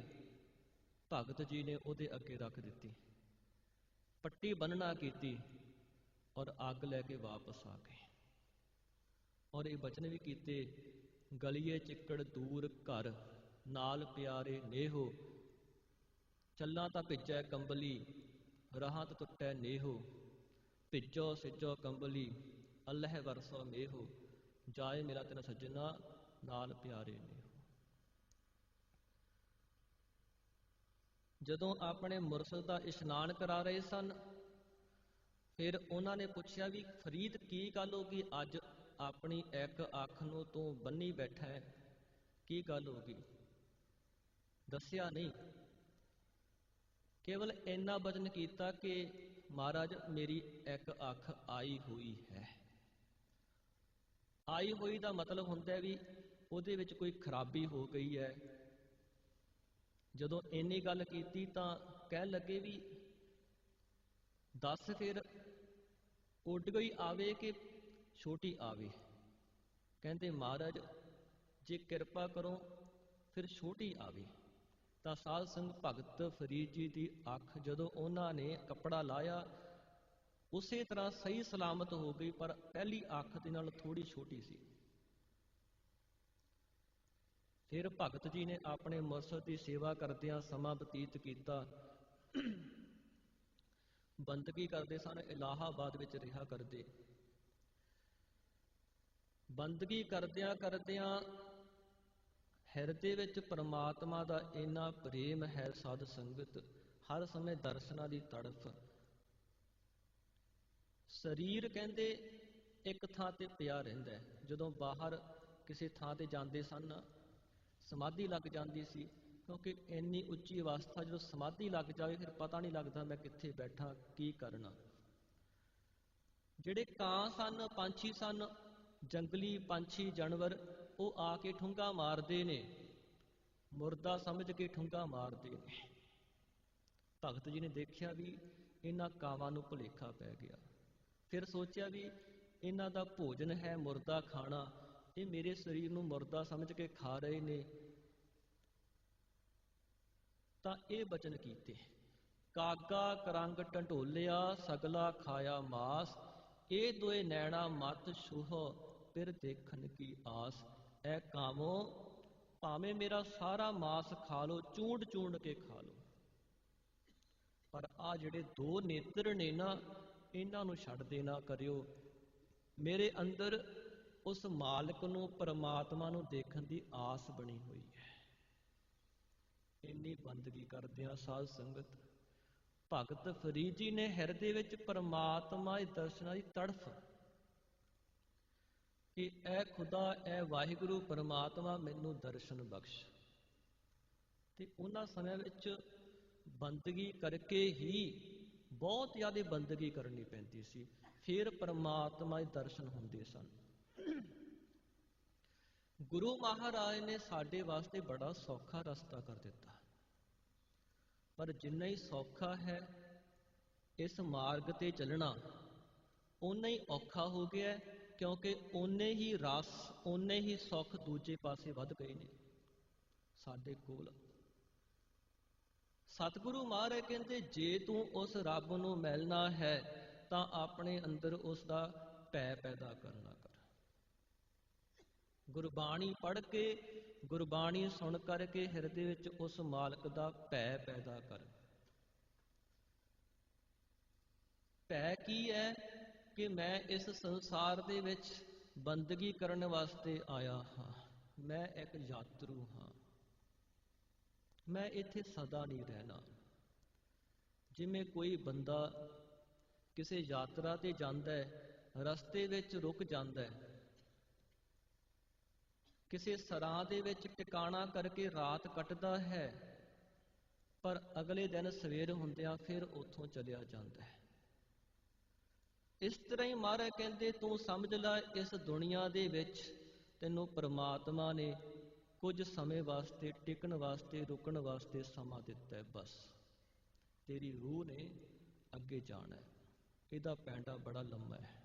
ਭਗਤ ਜੀ ਨੇ ਉਹਦੇ ਅੱਗੇ ਰੱਖ ਦਿੱਤੀ। ਪੱਟੀ ਬੰਨਣਾ ਕੀਤੀ ਔਰ ਅੱਗ ਲੈ ਕੇ ਵਾਪਸ ਆ ਗਏ। ਔਰ ਇਹ ਬਚਨ ਵੀ ਕੀਤੇ, ਗਲੀਏ ਚਿੱਕੜ ਦੂਰ ਘਰ, ਨਾਲ ਪਿਆਰੇ ਨੇਹੋ, ਚੱਲਾਂ ਤਾਂ ਭਿੱਜੈ ਕੰਬਲੀ, ਰਾਹਾਂ ਤਾਂ ਟੁੱਟੈ ਨੇਹੋ, ਭਿੱਜੋ ਸਿੱਜੋ ਕੰਬਲੀ, ਅੱਲਹ ਵਰਸੋ ਮੇਹੋ ਜਾਏ ਮੇਰਾ ਤੇਰਾ ਸੱਜਣਾ, ਨਾਲ ਪਿਆਰੇ ਨੇ ਜਦੋਂ ਆਪਣੇ ਮੁਰਸ਼ਦ ਦਾ ਇਸ਼ਨਾਨ ਕਰਾ ਰਹੇ ਸਨ, ਫਿਰ ਉਹਨਾਂ ਨੇ ਪੁੱਛਿਆ ਵੀ, ਫਰੀਦ ਕੀ ਗੱਲ ਹੋ ਗਈ? ਅੱਜ ਆਪਣੀ ਇੱਕ ਅੱਖ ਨੂੰ ਤੂੰ ਬੰਨੀ ਬੈਠਾ ਹੈ। ਕੀ ਗੱਲ ਹੋ ਗਈ? ਦੱਸਿਆ ਨਹੀਂ। ਕੇਵਲ ਇੰਨਾ ਬਚਨ ਕੀਤਾ ਕਿ ਮਹਾਰਾਜ ਮੇਰੀ ਇੱਕ ਅੱਖ ਆਈ ਹੋਈ ਹੈ। ਆਈ ਹੋਈ ਦਾ ਮਤਲਬ ਹੁੰਦਾ ਵੀ ਉਹਦੇ ਵਿੱਚ ਕੋਈ ਖਰਾਬੀ ਹੋ ਗਈ ਹੈ। ਜਦੋਂ ਇੰਨੀ ਗੱਲ ਕੀਤੀ ਤਾਂ ਕਹਿਣ ਲੱਗੇ ਵੀ ਦੱਸ ਫਿਰ, ਉੱਡ ਗਈ ਆਵੇ ਕਿ ਛੋਟੀ ਆਵੇ। ਕਹਿੰਦੇ ਮਹਾਰਾਜ, ਜੇ ਕਿਰਪਾ ਕਰੋ ਫਿਰ ਛੋਟੀ ਆਵੇ। ਤਾਂ ਸਾਧ ਸੰਗ ਭਗਤ ਫਰੀਦ ਜੀ ਦੀ ਅੱਖ ਜਦੋਂ ਉਹਨਾਂ ਨੇ ਕੱਪੜਾ ਲਾਇਆ ਉਸੇ ਤਰ੍ਹਾਂ ਸਹੀ ਸਲਾਮਤ ਹੋ ਗਈ, ਪਰ ਪਹਿਲੀ ਅੱਖ ਦੇ ਨਾਲ ਥੋੜੀ ਛੋਟੀ ਸੀ। ਫਿਰ ਭਗਤ ਜੀ ਨੇ ਆਪਣੇ ਮੁਰਸ਼ਦ ਦੀ ਸੇਵਾ ਕਰਦਿਆਂ ਸਮਾਂ ਬਤੀਤ ਕੀਤਾ। ਬੰਦਗੀ ਕਰਦੇ ਸਨ, ਇਲਾਹਾਬਾਦ ਵਿੱਚ ਰਿਹਾ ਕਰਦੇ। ਬੰਦਗੀ ਕਰਦਿਆਂ ਕਰਦਿਆਂ ਹਿਰਦੇ ਵਿੱਚ ਪਰਮਾਤਮਾ ਦਾ ਇੰਨਾ ਪ੍ਰੇਮ ਹੈ ਸਾਧ ਸੰਗਤ, ਹਰ ਸਮੇਂ ਦਰਸ਼ਨਾਂ ਦੀ ਤੜਫ। ਸਰੀਰ ਕਹਿੰਦੇ ਇੱਕ ਥਾਂ ਤੇ ਪਿਆ ਰਹਿੰਦਾ ਜਦੋਂ ਬਾਹਰ ਕਿਸੇ ਥਾਂ ਤੇ ਜਾਂਦੇ ਸਨ, ਸਮਾਧੀ ਲੱਗ ਜਾਂਦੀ ਸੀ, ਕਿਉਂਕਿ ਇੰਨੀ ਉੱਚੀ ਅਵਸਥਾ ਜਦੋਂ ਸਮਾਧੀ ਲੱਗ ਜਾਵੇ, ਫਿਰ ਪਤਾ ਨਹੀਂ ਲੱਗਦਾ ਮੈਂ ਕਿੱਥੇ ਬੈਠਾ, ਕੀ ਕਰਨਾ। ਜਿਹੜੇ ਕਾਂ ਸਨ, ਪੰਛੀ ਸਨ, ਜੰਗਲੀ ਪੰਛੀ, ਜਾਨਵਰ, ਉਹ ਆ ਕੇ ਠੁੰਗਾ ਮਾਰਦੇ ਨੇ। ਮੁਰਦਾ ਸਮਝ ਕੇ ਠੁੰਗਾ ਮਾਰਦੇ ਨੇ। ਭਗਤ ਜੀ ਨੇ ਦੇਖਿਆ ਵੀ ਇਹਨਾਂ ਕਾਵਾਂ ਨੂੰ ਭੁਲੇਖਾ ਪੈ ਗਿਆ। ਫਿਰ ਸੋਚਿਆ ਵੀ ਇਹਨਾਂ ਦਾ ਭੋਜਨ ਹੈ ਮੁਰਦਾ ਖਾਣਾ, ਇਹ ਮੇਰੇ ਸਰੀਰ ਨੂੰ ਮੁਰਦਾ ਸਮਝ ਕੇ ਖਾ ਰਹੇ ਨੇ। ਤਾਂ ਇਹ ਬਚਨ ਕੀਤੇ। ਕਾਗਾ ਕਰੰਗ ਟੰਡੋਲਿਆ, ਸਗਲਾ ਖਾਇਆ ਮਾਸ, ਇਹ ਦੋਏ ਨੈਣਾ ਮਤ ਛੂਹ, ਫਿਰ ਦੇਖਣ ਕੀ ਆਸ। ਐ ਕਾਮੋ ਭਾਵੇਂ ਮੇਰਾ ਸਾਰਾ ਮਾਸ ਖਾ ਲੋ ਚੂੰਡ ਚੂੰਡ ਕੇ ਖਾ ਲੋ ਪਰ ਆ ਜਿਹੜੇ ਦੋ ਨੇਤਰ ਨੇ ਨਾ ਇਹਨਾਂ ਨੂੰ ਛੱਡ ਨਾ ਕਰਿਓ। ਮੇਰੇ ਅੰਦਰ ਉਸ ਮਾਲਕ ਨੂੰ, ਪਰਮਾਤਮਾ ਨੂੰ ਦੇਖਣ ਦੀ ਆਸ ਬਣੀ ਹੋਈ ਹੈ। ਇੰਨੀ ਬੰਦਗੀ ਕਰਦਿਆਂ ਸਾਧ ਸੰਗਤ। ਭਗਤ ਫਰੀਦ ਜੀ ਨੇ ਹਿਰਦੇ ਵਿੱਚ ਪਰਮਾਤਮਾ ਦੇ ਦਰਸ਼ਨਾਂ ਦੀ ਤੜਫ ਕਿ ਐ ਖੁਦਾ ਐ ਵਾਹਿਗੁਰੂ ਪਰਮਾਤਮਾ ਮੈਨੂੰ ਦਰਸ਼ਨ ਬਖਸ਼। ਤੇ ਉਹਨਾਂ ਸਮਿਆਂ ਵਿੱਚ ਬੰਦਗੀ ਕਰਕੇ ਹੀ ਬਹੁਤ ਜ਼ਿਆਦਾ ਬੰਦਗੀ ਕਰਨੀ ਪੈਂਦੀ ਸੀ। ਫਿਰ ਪਰਮਾਤਮਾ ਦੇ ਦਰਸ਼ਨ ਹੁੰਦੇ ਸਨ। ਗੁਰੂ ਮਹਾਰਾਜ ਨੇ ਸਾਡੇ ਵਾਸਤੇ ਬੜਾ ਸੌਖਾ ਰਸਤਾ ਕਰ ਦਿੱਤਾ। ਪਰ ਜਿੰਨਾ ਹੀ ਸੌਖਾ ਹੈ, ਇਸ ਮਾਰਗ ਤੇ ਚੱਲਣਾ ਉਨਾ ਹੀ ਔਖਾ ਹੋ ਗਿਆ ਕਿਉਂਕਿ ਓਨੇ ਹੀ ਰਸ, ਓਨੇ ਹੀ ਸੁੱਖ ਦੂਜੇ ਪਾਸੇ ਵੱਧ ਗਏ ਨੇ। ਸਾਡੇ ਕੋਲ ਸਤਿਗੁਰੂ ਮਹਾਰਾਜ ਕਹਿੰਦੇ, ਜੇ ਤੂੰ ਉਸ ਰੱਬ ਨੂੰ ਮਿਲਣਾ ਹੈ, ਤਾਂ ਆਪਣੇ ਅੰਦਰ ਉਸ ਦਾ ਭੈ ਪੈਦਾ ਕਰਨਾ ਕਰ। ਗੁਰਬਾਣੀ ਪੜ੍ਹ ਕੇ, ਗੁਰਬਾਣੀ ਸੁਣ ਕਰਕੇ ਹਿਰਦੇ ਵਿੱਚ ਉਸ ਮਾਲਕ ਦਾ ਭੈ ਪੈਦਾ ਕਰ। ਭੈ ਕੀ ਹੈ ਕਿ ਮੈਂ ਇਸ ਸੰਸਾਰ ਦੇ ਵਿੱਚ ਬੰਦਗੀ ਕਰਨ ਵਾਸਤੇ ਆਇਆ ਹਾਂ। ਮੈਂ ਇੱਕ ਯਾਤਰੂ ਹਾਂ। ਮੈਂ ਇੱਥੇ ਸਦਾ ਨਹੀਂ ਰਹਿਣਾ। ਜਿਵੇਂ ਕੋਈ ਬੰਦਾ ਕਿਸੇ ਯਾਤਰਾ ਤੇ ਜਾਂਦਾ ਹੈ, ਰਸਤੇ ਵਿੱਚ ਰੁਕ ਜਾਂਦਾ ਹੈ, ਕਿਸੇ ਸਰਾਂ ਦੇ ਵਿੱਚ ਟਿਕਾਣਾ ਕਰਕੇ ਰਾਤ ਕੱਟਦਾ ਹੈ, ਪਰ ਅਗਲੇ ਦਿਨ ਸਵੇਰ ਹੁੰਦਿਆਂ ਫਿਰ ਉੱਥੋਂ ਚਲਿਆ ਜਾਂਦਾ ਹੈ। ਇਸ ਤਰ੍ਹਾਂ ਹੀ ਮਹਾਰਾਜ ਕਹਿੰਦੇ, ਤੂੰ ਸਮਝ ਲੈ, ਇਸ ਦੁਨੀਆ ਦੇ ਵਿੱਚ ਤੈਨੂੰ ਪ੍ਰਮਾਤਮਾ ਨੇ ਕੁਝ ਸਮੇਂ ਵਾਸਤੇ, ਟਿਕਣ ਵਾਸਤੇ, ਰੁਕਣ ਵਾਸਤੇ ਸਮਾਂ ਦਿੱਤਾ ਹੈ, ਬਸ। ਤੇਰੀ ਰੂਹ ਨੇ ਅੱਗੇ ਜਾਣਾ ਹੈ। ਇਹਦਾ ਪੈਂਡਾ ਬੜਾ ਲੰਮਾ ਹੈ।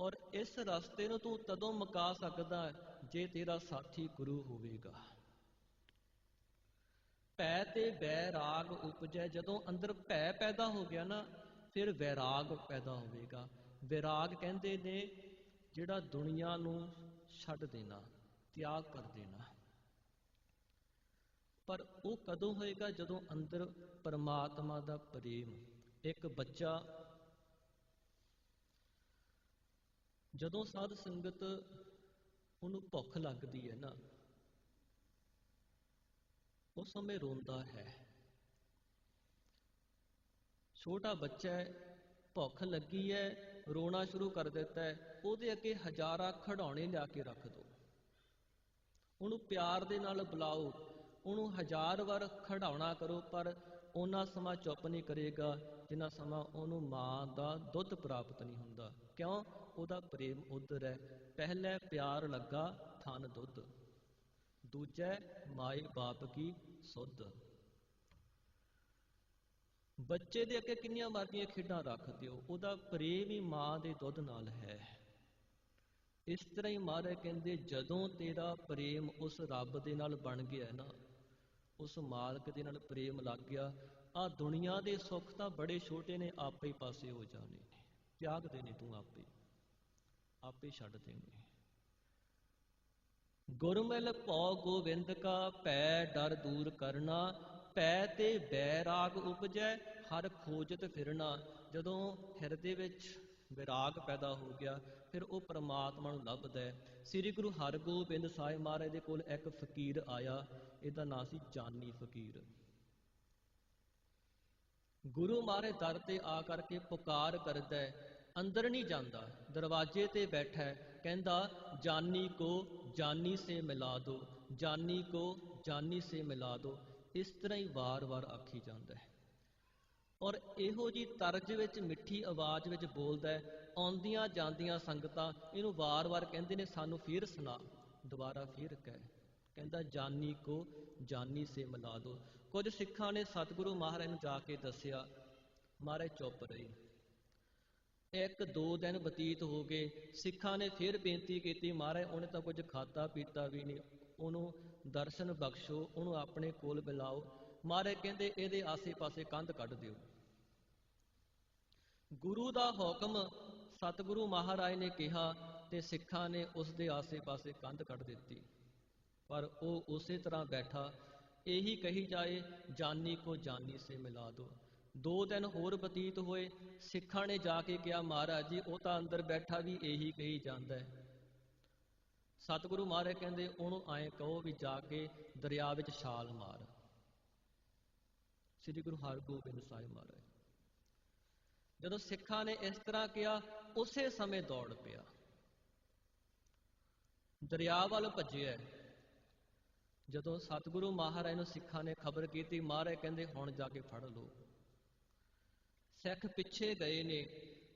ਔਰ ਇਸ ਰਸਤੇ ਨੂੰ ਤੂੰ ਤਦੋਂ ਮੁਕਾ ਸਕਦਾ ਜੇ ਤੇਰਾ ਸਾਥੀ ਗੁਰੂ ਹੋਵੇਗਾ। ਭੈ ਤੇ ਬੈਰਾਗ ਉਪਜੈ। ਜਦੋਂ ਅੰਦਰ ਭੈ ਪੈਦਾ ਹੋ ਗਿਆ ਨਾ, ਫਿਰ ਵੈਰਾਗ ਪੈਦਾ ਹੋਵੇਗਾ। ਵੈਰਾਗ ਕਹਿੰਦੇ ਨੇ, ਜਿਹੜਾ ਦੁਨੀਆ ਨੂੰ ਛੱਡ ਦੇਣਾ, ਤਿਆਗ ਕਰ ਦੇਣਾ। ਪਰ ਉਹ ਕਦੋਂ ਹੋਏਗਾ ਜਦੋਂ ਅੰਦਰ ਪਰਮਾਤਮਾ ਦਾ ਪ੍ਰੇਮ, ਇੱਕ ਬੱਚਾ ਜਦੋਂ ਸਾਧ ਸੰਗਤ ਉਹਨੂੰ ਭੁੱਖ ਲੱਗਦੀ ਹੈ ਨਾ, ਉਸ ਸਮੇਂ ਰੋਂਦਾ ਹੈ। ਛੋਟਾ ਬੱਚਾ ਭੁੱਖ ਲੱਗੀ ਹੈ ਰੋਣਾ ਸ਼ੁਰੂ ਕਰ ਦਿੱਤਾ ਹੈ, ਉਹਦੇ ਅੱਗੇ ਹਜ਼ਾਰਾਂ ਖਿਡੌਣੇ ਲਿਆ ਕੇ ਰੱਖ ਦਿਓ ਉਹਨੂੰ ਪਿਆਰ ਦੇ ਨਾਲ ਬੁਲਾਓ, ਉਹਨੂੰ ਹਜ਼ਾਰ ਵਾਰ ਖਿਡਾਉਣਾ ਕਰੋ, ਪਰ ਉਹਨਾਂ ਸਮਾਂ ਚੁੱਪ ਨਹੀਂ ਕਰੇਗਾ, ਜਿੰਨਾ ਸਮਾਂ ਉਹਨੂੰ ਮਾਂ ਦਾ ਦੁੱਧ ਪ੍ਰਾਪਤ ਨਹੀਂ ਹੁੰਦਾ। ਕਿਉਂ? ਉਹਦਾ ਪ੍ਰੇਮ ਉਧਰ ਹੈ। ਪਹਿਲਾ ਪਿਆਰ ਲੱਗਾ ਥਨ ਦੁੱਧ। ਦੂਜਾ ਮਾਈ ਬਾਪ ਕੀ ਸੁੱਧ। ਬੱਚੇ ਦੇ ਅੱਗੇ ਕਿੰਨੀਆਂ ਮਰਜ਼ੀਆਂ ਖੇਡਾਂ ਰੱਖ ਦਿਓ, ਉਹਦਾ ਪ੍ਰੇਮ ਹੀ ਮਾਂ ਦੇ ਦੁੱਧ ਨਾਲ ਹੈ। ਇਸ ਤਰ੍ਹਾਂ ਹੀ ਮਹਾਰਾਜ ਕਹਿੰਦੇ, ਜਦੋਂ ਤੇਰਾ ਪ੍ਰੇਮ ਉਸ ਰੱਬ ਦੇ ਨਾਲ ਬਣ ਗਿਆ ਨਾ, ਉਸ ਮਾਲਕ ਦੇ ਨਾਲ ਪ੍ਰੇਮ ਲੱਗ ਗਿਆ ਆ ਦੁਨੀਆ ਦੇ ਸੁੱਖ ਤਾਂ ਬੜੇ ਛੋਟੇ ਨੇ, ਆਪੇ ਹੀ ਪਾਸੇ ਹੋ ਜਾਣੇ ਨੇ। ਤਿਆਗ ਦੇ ਨੇ ਤੂੰ ਆਪੇ ਆਪੇ ਛੱਡ ਦੇਣੇ। ਗੁਰਮਿਲ ਭਉ ਗੋਬਿੰਦ ਕਾ ਪੈ ਡਰ ਦੂਰ ਕਰਨਾ ਪੈ ਤੇ ਬੈ ਰਾਗ ਉਪਜੈ ਹਰ ਖੋਜਤ ਫਿਰਨਾ, ਜਦੋਂ ਹਿਰਦੇ ਵਿੱਚ ਵਿਰਾਗ ਪੈਦਾ ਹੋ ਗਿਆ, ਫਿਰ ਉਹ ਪ੍ਰਮਾਤਮਾ ਨੂੰ ਲੱਭਦਾ ਹੈ। ਸ੍ਰੀ ਗੁਰੂ ਹਰਗੋਬਿੰਦ ਸਾਹਿਬ ਮਹਾਰਾਜ ਦੇ ਕੋਲ ਇੱਕ ਫਕੀਰ ਆਇਆ, ਇਹਦਾ ਨਾਂ ਸੀ ਜਾਨੀ ਫਕੀਰ। ਗੁਰੂ ਮਹਾਰਾਜ ਦਰ ਤੇ ਆ ਕਰਕੇ ਪੁਕਾਰ ਕਰਦਾ ਹੈ, ਅੰਦਰ ਨਹੀਂ ਜਾਂਦਾ, ਦਰਵਾਜ਼ੇ ਤੇ ਬੈਠਾ ਹੈ, ਕਹਿੰਦਾ, ਜਾਨੀ ਕੋ ਜਾਨੀ ਸੇ ਮਿਲਾ ਦੋ, ਜਾਨੀ ਕੋ ਜਾਨੀ ਸੇ ਮਿਲਾ ਦੋ। ਇਸ ਤਰ੍ਹਾਂ ਹੀ ਵਾਰ-ਵਾਰ ਆਖੀ ਜਾਂਦਾ ਹੈ। ਔਰ ਇਹੋ ਜੀ ਤਰਜ ਵਿੱਚ ਮਿੱਠੀ ਆਵਾਜ਼ ਵਿੱਚ ਬੋਲਦਾ ਹੈ, ਆਉਂਦੀਆਂ ਜਾਂਦੀਆਂ ਸੰਗਤਾਂ ਇਹਨੂੰ ਵਾਰ-ਵਾਰ ਕਹਿੰਦੇ ਨੇ, ਸਾਨੂੰ ਫੇਰ ਸੁਣਾ, ਦੁਬਾਰਾ ਫੇਰ ਕਹਿ। ਕਹਿੰਦਾ, ਜਾਨੀ ਕੋ, ਜਾਨੀ ਸੇ ਮਿਲਾ ਦੋ। ਕੁਝ ਸਿੱਖਾਂ ਨੇ ਸਤਿਗੁਰੂ ਮਹਾਰਾਜ ਨੂੰ ਜਾ ਕੇ ਦੱਸਿਆ, ਮਹਾਰਾਜ ਚੁੱਪ ਰਹੀ। ਇੱਕ ਦੋ ਦਿਨ ਬਤੀਤ ਹੋ ਗਏ, ਸਿੱਖਾਂ ਨੇ ਫਿਰ ਬੇਨਤੀ ਕੀਤੀ, ਮਹਾਰਾਜ, ਉਹਨੇ ਤਾਂ ਕੁਝ ਖਾਤਾ ਪੀਤਾ ਵੀ ਨਹੀਂ, ਉਹਨੂੰ ਦਰਸ਼ਨ ਬਖਸ਼ੋ, ਉਹਨੂੰ ਆਪਣੇ ਕੋਲ ਬੁਲਾਓ ਮਹਾਰਾਜ ਕਹਿੰਦੇ, ਇਹਦੇ ਆਸੇ-ਪਾਸੇ ਕੰਧ ਕੱਢ ਦਿਓ। ਗੁਰੂ ਦਾ ਹੁਕਮ ਸਤਿਗੁਰੂ ਮਹਾਰਾਜ ਨੇ ਕਿਹਾ ਤੇ ਸਿੱਖਾਂ ਨੇ ਉਸ ਦੇ ਆਸੇ-ਪਾਸੇ ਕੰਧ ਕੱਢ ਦਿੱਤੀ। ਪਰ ਉਹ ਉਸੇ ਤਰ੍ਹਾਂ ਬੈਠਾ, ਇਹੀ ਕਹੀ ਜਾਏ, ਜਾਨੀ ਕੋ ਜਾਨੀ ਸੇ ਮਿਲਾ ਦੋ। ਦੋ ਦਿਨ ਹੋਰ ਬਤੀਤ ਹੋਏ, ਸਿੱਖਾਂ ਨੇ ਜਾ ਕੇ ਕਿਹਾ, ਮਹਾਰਾਜ ਜੀ, ਉਹ ਤਾਂ ਅੰਦਰ ਬੈਠਾ ਵੀ ਇਹੀ ਕਹੀ ਜਾਂਦਾ ਹੈ। ਸਤਿਗੁਰੂ ਮਹਾਰਾਜ ਕਹਿੰਦੇ, ਉਹਨੂੰ ਐਂ ਕਹੋ ਵੀ ਜਾ ਕੇ ਦਰਿਆ ਵਿੱਚ ਛਾਲ ਮਾਰ। ਸ੍ਰੀ ਗੁਰੂ ਹਰਗੋਬਿੰਦ ਸਾਹਿਬ ਮਹਾਰਾਜ। ਜਦੋਂ ਸਿੱਖਾਂ ਨੇ ਇਸ ਤਰ੍ਹਾਂ ਕਿਹਾ, ਉਸੇ ਸਮੇਂ ਦੌੜ ਪਿਆ। ਦਰਿਆ ਵੱਲ ਭੱਜਿਆ। ਜਦੋਂ ਸਤਿਗੁਰੂ ਮਹਾਰਾਜ ਨੂੰ ਸਿੱਖਾਂ ਨੇ ਖਬਰ ਕੀਤੀ, ਮਹਾਰਾਜ ਕਹਿੰਦੇ, ਹੁਣ ਜਾ ਕੇ ਫੜ ਲਓ। ਸਿੱਖ ਪਿੱਛੇ ਗਏ ਨੇ।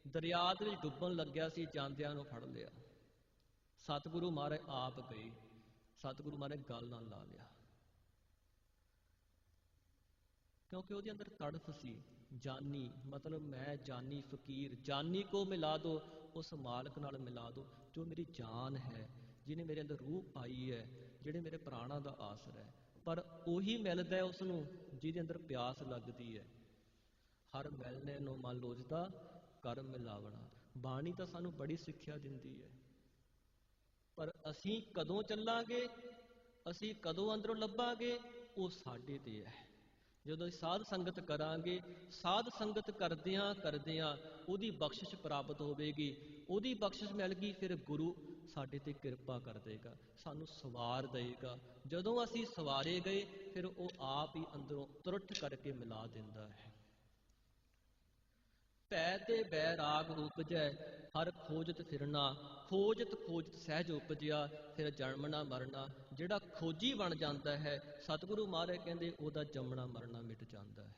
ਦਰਿਆ ਦੇ ਵਿੱਚ ਡੁੱਬਣ ਲੱਗਿਆ ਸੀ, ਜਾਂਦਿਆਂ ਨੂੰ ਫੜ ਲਿਆ। ਸਤਿਗੁਰੂ ਮਹਾਰਾਜ ਆਪ ਗਏ। ਸਤਿਗੁਰੂ ਮਹਾਰਾਜ ਗੱਲ ਨਾਲ ਲਾ ਲਿਆ। ਕਿਉਂਕਿ ਉਹਦੇ ਅੰਦਰ ਤੜਫ ਸੀ। ਜਾਨੀ, ਮਤਲਬ ਮੈਂ ਜਾਨੀ ਫਕੀਰ, ਜਾਨੀ ਕੋ ਮਿਲਾ ਦੋ, ਉਸ ਮਾਲਕ ਨਾਲ ਮਿਲਾ ਦੋ, ਜੋ ਮੇਰੀ ਜਾਨ ਹੈ, ਜਿਹਨੇ ਮੇਰੇ ਅੰਦਰ ਰੂਹ ਪਾਈ ਹੈ, ਜਿਹੜੇ ਮੇਰੇ ਪ੍ਰਾਣਾਂ ਦਾ ਆਸਰ ਹੈ। ਪਰ ਉਹੀ ਮਿਲਦਾ ਹੈ ਉਸ ਨੂੰ ਜਿਹਦੇ ਅੰਦਰ ਪਿਆਸ ਲੱਗਦੀ ਹੈ। ਹਰ ਮਿਲਨੇ ਨੂੰ ਮਨ ਲੋਚਦਾ ਕਰ ਮਿਲਾਵਣਾ। ਬਾਣੀ ਤਾਂ ਸਾਨੂੰ ਬੜੀ ਸਿੱਖਿਆ ਦਿੰਦੀ ਹੈ। ਪਰ ਅਸੀਂ ਕਦੋਂ ਚੱਲਾਂਗੇ? ਅਸੀਂ ਕਦੋਂ ਅੰਦਰੋਂ ਲੱਭਾਂਗੇ? ਉਹ ਸਾਡੇ ਤੇ ਹੈ। ਜਦੋਂ ਸਾਧ ਸੰਗਤ ਕਰਾਂਗੇ, ਸਾਧ ਸੰਗਤ ਕਰਦਿਆਂ ਕਰਦਿਆਂ ਉਹਦੀ ਬਖਸ਼ਿਸ਼ ਪ੍ਰਾਪਤ ਹੋਵੇਗੀ। ਉਹਦੀ ਬਖਸ਼ਿਸ਼ ਮਿਲ ਗਈ, ਫਿਰ ਗੁਰੂ ਸਾਡੇ ਤੇ ਕਿਰਪਾ ਕਰ ਦੇਗਾ, ਸਾਨੂੰ ਸਵਾਰ ਦੇਗਾ। ਜਦੋਂ ਅਸੀਂ ਸਵਾਰੇ ਗਏ, ਫਿਰ ਉਹ ਆਪ ਹੀ ਅੰਦਰੋਂ ਤੁਰਟ ਕਰਕੇ ਮਿਲਾ ਦਿੰਦਾ ਹੈ। ਭੈ ਤੇ ਬੈਰਾਗ ਉਪਜੈ, ਹਰ ਖੋਜਤ ਫਿਰਨਾ। ਖੋਜਤ ਖੋਜਤ ਸਹਿਜ ਉਪਜਿਆ, ਫਿਰ ਜਨਮਣਾ ਮਰਨਾ। ਜਿਹੜਾ ਖੋਜੀ ਬਣ ਜਾਂਦਾ ਹੈ, ਸਤਿਗੁਰੂ ਮਹਾਰਾਜ ਕਹਿੰਦੇ, ਉਹਦਾ ਜੰਮਣਾ ਮਰਨਾ ਮਿਟ ਜਾਂਦਾ ਹੈ।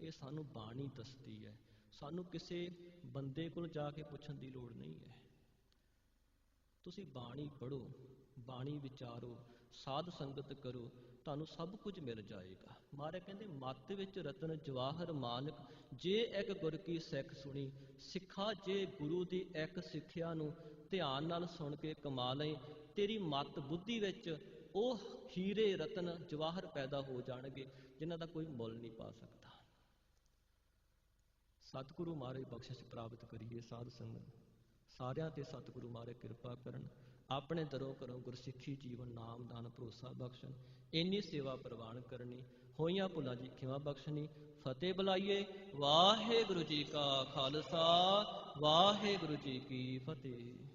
ਇਹ ਸਾਨੂੰ ਬਾਣੀ ਦੱਸਦੀ ਹੈ। ਸਾਨੂੰ ਕਿਸੇ ਬੰਦੇ ਕੋਲ ਜਾ ਕੇ ਪੁੱਛਣ ਦੀ ਲੋੜ ਨਹੀਂ ਹੈ। ਤੁਸੀਂ ਬਾਣੀ ਪੜੋ ਬਾਣੀ ਵਿਚਾਰੋ, ਸਾਧ ਸੰਗਤ ਕਰੋ ਤੁਹਾਨੂੰ ਸਭ ਕੁਝ ਮਿਲ ਜਾਏਗਾ। ਮਹਾਰਾਜ ਕਹਿੰਦੇ, ਮੱਤ ਵਿੱਚ ਰਤਨ ਜਵਾਹਰ ਮਾਨਕ, ਜੇ ਇੱਕ ਗੁਰ ਕੀ ਸਿੱਖ ਸੁਣੀ, ਸਿੱਖਾ ਜੇ ਗੁਰੂ ਦੀ ਇੱਕ ਸਿੱਖਿਆ ਨੂੰ ਧਿਆਨ ਨਾਲ ਸੁਣ ਕੇ ਕਮਾ ਲਏ, ਤੇਰੀ ਮੱਤ ਬੁੱਧੀ ਵਿੱਚ ਉਹ ਹੀਰੇ ਰਤਨ ਜਵਾਹਰ ਪੈਦਾ ਹੋ ਜਾਣਗੇ, ਜਿਨ੍ਹਾਂ ਦਾ ਕੋਈ ਮੁੱਲ ਨਹੀਂ ਪਾ ਸਕਦਾ। ਸਤਿਗੁਰੂ ਮਹਾਰਾਜ ਬਖਸ਼ਿਸ਼ ਪ੍ਰਾਪਤ ਕਰੀਏ ਸਾਧ ਸੰਗਤ। ਸਾਰਿਆਂ ਤੇ ਸਤਿਗੁਰੂ ਮਹਾਰਾਜ ਕਿਰਪਾ ਕਰਨ। ਆਪਣੇ ਦਰੋਂ ਕਰੋ ਗੁਰਸਿੱਖੀ ਜੀਵਨ, ਨਾਮ, ਦਾਨ, ਭਰੋਸਾ ਬਖਸ਼ਣ। ਇੰਨੀ ਸੇਵਾ ਪ੍ਰਵਾਨ ਕਰਨੀ, ਹੋਈਆਂ ਭੁੱਲਾਂ ਜੀ ਖਿਮਾ ਬਖਸ਼ਣੀ। ਫਤਿਹ ਬੁਲਾਈਏ, ਵਾਹਿਗੁਰੂ ਜੀ ਕਾ ਖਾਲਸਾ, ਵਾਹਿਗੁਰੂ ਜੀ ਕੀ ਫਤਿਹ।